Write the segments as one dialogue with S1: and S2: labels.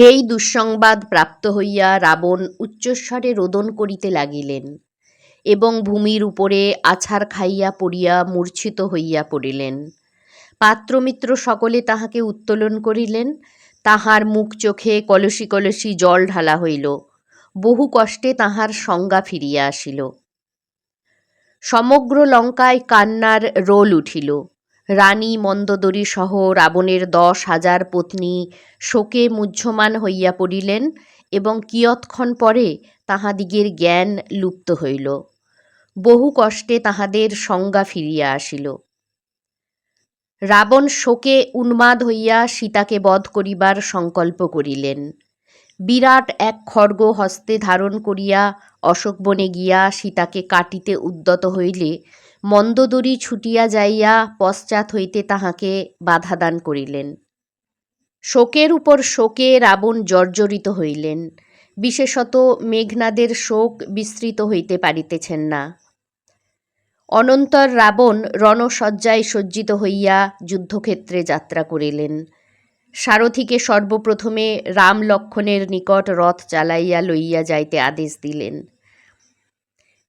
S1: সেই দুঃসংবাদ প্রাপ্ত হইয়া রাবণ উচ্চস্বরে রোদন করিতে লাগিলেন এবং ভূমির উপরে আছাড় খাইয়া পড়িয়া মূর্ছিত হইয়া পড়িলেন। পাত্রমিত্র সকলে তাহাকে উত্তোলন করিলেন। তাহার মুখ চোখে কলসি কলসি জল ঢালা হইল। বহু কষ্টে তাহার সংজ্ঞা ফিরিয়া আসিল। সমগ্র লঙ্কায় কান্নার রোল উঠিল। রানী মন্দোদরী সহ রাবণের দশ হাজার পত্নী শোকে মুহ্যমান হইয়া পড়িলেন এবং কিয়ৎক্ষণ পরে তাহাদিগের জ্ঞান লুপ্ত হইল। বহু কষ্টে তাহাদের সংজ্ঞা ফিরিয়া আসিল। রাবণ শোকে উন্মাদ হইয়া সীতাকে বধ করিবার সংকল্প করিলেন। বিরাট এক খড়গ হস্তে ধারণ করিয়া অশোকবনে গিয়া সীতাকে কাটিতে উদ্যত হইলে মন্দোদরী ছুটিয়া যাইয়া পশ্চাৎ হইতে তাহাকে বাধাদান করিলেন। শোকের উপর শোকে রাবণ জর্জরিত হইলেন। বিশেষত মেঘনাদের শোক বিস্তৃত হইতে পারিতেছেন না। অনন্তর রাবণ রণসজ্জায় সজ্জিত হইয়া যুদ্ধক্ষেত্রে যাত্রা করিলেন। সারথীকে সর্বপ্রথমে রাম লক্ষণের নিকট রথ চালাইয়া লইয়া যাইতে আদেশ দিলেন।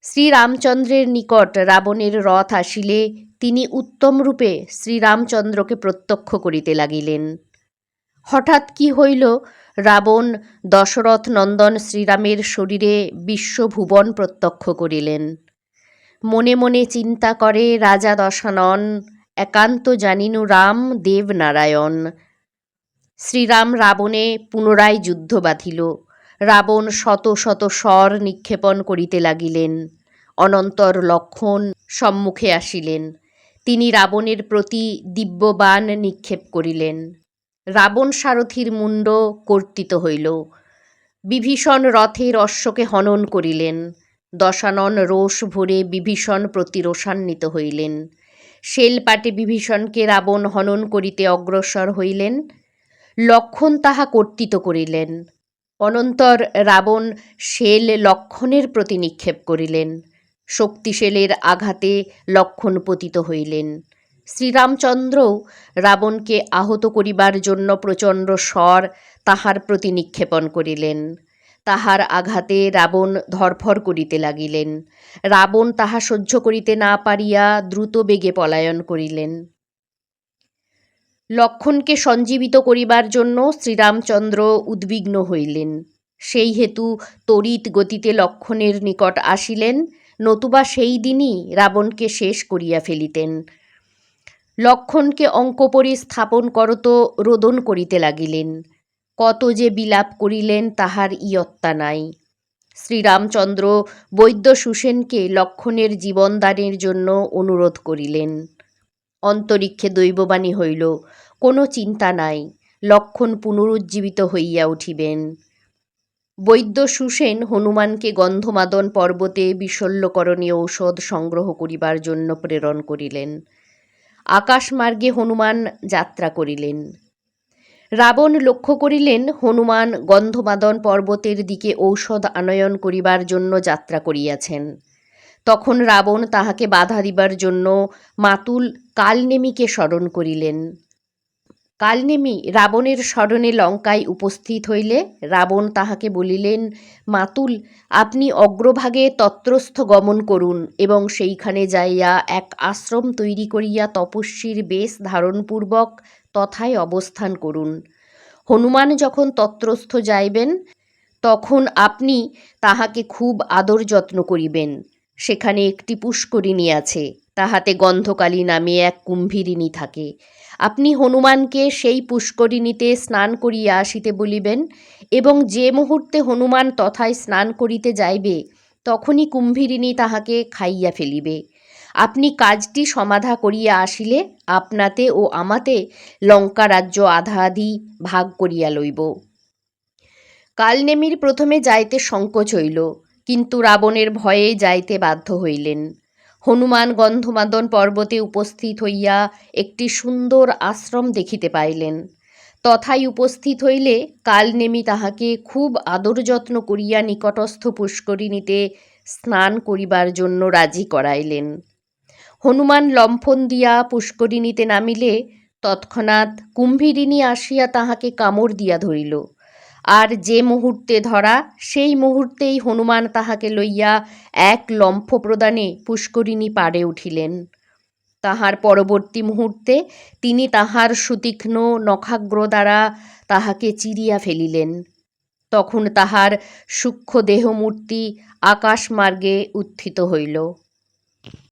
S1: শ্রীরামচন্দ্রের নিকট রাবণের রথ আসিলে তিনি উত্তম রূপে শ্রীরামচন্দ্রকে প্রত্যক্ষ করিতে লাগিলেন। হঠাৎ কি হইল, রাবণ দশরথ নন্দন শ্রীরামের শরীরে বিশ্বভুবন প্রত্যক্ষ করিলেন। মনে মনে চিন্তা করে, রাজা দশানন, একান্ত জানিনু রাম দেবনারায়ণ। শ্রীরাম রাবণে পুনরায় যুদ্ধ বাঁধিল। রাবণ শত শত স্বর নিক্ষেপণ করিতে লাগিলেন। অনন্তর লক্ষণ সম্মুখে আসিলেন। তিনি রাবণের প্রতি দিব্যবান নিক্ষেপ করিলেন। রাবণ সারথীর মুণ্ড কর্তিত হইল। বিভীষণ রথের অশ্বকে হনন করিলেন। দশানন রোষ ভরে বিভীষণ প্রতি রোষান্বিত হইলেন। শেলপাটে বিভীষণকে রাবণ হনন করিতে অগ্রসর হইলেন। লক্ষণ তাহা কর্তিত করিলেন। অনন্তর রাবণ শেল লক্ষণের প্রতি নিক্ষেপ করিলেন। শক্তিশেলের আঘাতে লক্ষণ পতিত হইলেন। শ্রীরামচন্দ্রও রাবণকে আহত করিবার জন্য প্রচণ্ড স্বর তাহার প্রতি নিক্ষেপণ করিলেন। তাহার আঘাতে রাবণ ধরফর করিতে লাগিলেন। রাবণ তাহা সহ্য করিতে না পারিয়া দ্রুত বেগে পলায়ন করিলেন। লক্ষণকে সঞ্জীবিত করিবার জন্য শ্রীরামচন্দ্র উদ্বিগ্ন হইলেন। সেই হেতু তড়িৎ গতিতে লক্ষণের নিকট আসিলেন, নতুবা সেই দিনই রাবণকে শেষ করিয়া ফেলিতেন। লক্ষণকে অঙ্কপরি স্থাপন করত রোদন করিতে লাগিলেন। কত যে বিলাপ করিলেন তাহার ইয়ত্তা নাই। শ্রীরামচন্দ্র বৈদ্য সুসেনকে লক্ষণের জীবনদানের জন্য অনুরোধ করিলেন। অন্তরিক্ষে দৈববাণী হইল, কোনো চিন্তা নাই, লক্ষণ পুনরুজ্জীবিত হইয়া উঠিবেন। বৈদ্য সুসেন হনুমানকে গন্ধমাদন পর্বতে বিশল্যকরণীয় ঔষধ সংগ্রহ করিবার জন্য প্রেরণ করিলেন। আকাশমার্গে হনুমান যাত্রা করিলেন। রাবণ লক্ষ্য করিলেন হনুমান গন্ধমাদন পর্বতের দিকে ঔষধ আনয়ন করিবার জন্য যাত্রা করিয়াছেন। তখন রাবণ তাহাকে বাধা দিবার জন্য মাতুল কালনেমিকে স্মরণ করিলেন। কালনেমি রাবণের স্মরণে লঙ্কায় উপস্থিত হইলে রাবণ তাহাকে বলিলেন, মাতুল, আপনি অগ্রভাগে তত্রস্থ গমন করুন এবং সেইখানে যাইয়া এক আশ্রম তৈরি করিয়া তপস্বীর বেশ ধারণপূর্বক তথায় অবস্থান করুন। হনুমান যখন তত্রস্থ যাইবেন, তখন আপনি তাহাকে খুব আদর যত্ন করিবেন। সেখানে একটি পুষ্করিণী আছে, তাহাতে গন্ধকালী নামে এক কুম্ভীরিণী থাকে। আপনি হনুমানকে সেই পুষ্করিণীতে স্নান করিয়া আসিতে বলিবেন এবং যে মুহূর্তে হনুমান তথায় স্নান করিতে যাইবে, তখনই কুম্ভীরিণী তাহাকে খাইয়া ফেলিবে। আপনি কাজটি সমাধা করিয়া আসিলে আপনাতে ও আমাতে লঙ্কা রাজ্য আধা আধি ভাগ করিয়া লইব। কালনেমির প্রথমে যাইতে সংকোচ হইল। কিন্তু রাবণের ভয়ে যাইতে বাধ্য হইলেন। হনুমান গন্ধমাদন পর্বতে উপস্থিত হইয়া একটি সুন্দর আশ্রম দেখিতে পাইলেন। তথায় উপস্থিত হইলে কালনেমি তাহাকে খুব আদর যত্ন করিয়া নিকটস্থ পুষ্করিণীতে স্নান করিবার জন্য রাজি করাইলেন। হনুমান লম্ফন দিয়া পুষ্করিণীতে নামিলে তৎক্ষণাৎ কুম্ভীরিণী আসিয়া তাহাকে কামড় দিয়া ধরিল। আর যে মুহূর্তে ধরা, সেই মুহূর্তেই হনুমান তাহাকে লইয়া এক লম্ফ প্রদানে পুষ্করিণী পারে উঠিলেন। তাহার পরবর্তী মুহূর্তে তিনি তাহার সুতীক্ষ্ণ নখাগ্র দ্বারা তাহাকে চিরিয়া ফেলিলেন। তখন তাহার সূক্ষ্ম দেহমূর্তি আকাশমার্গে উত্থিত হইল।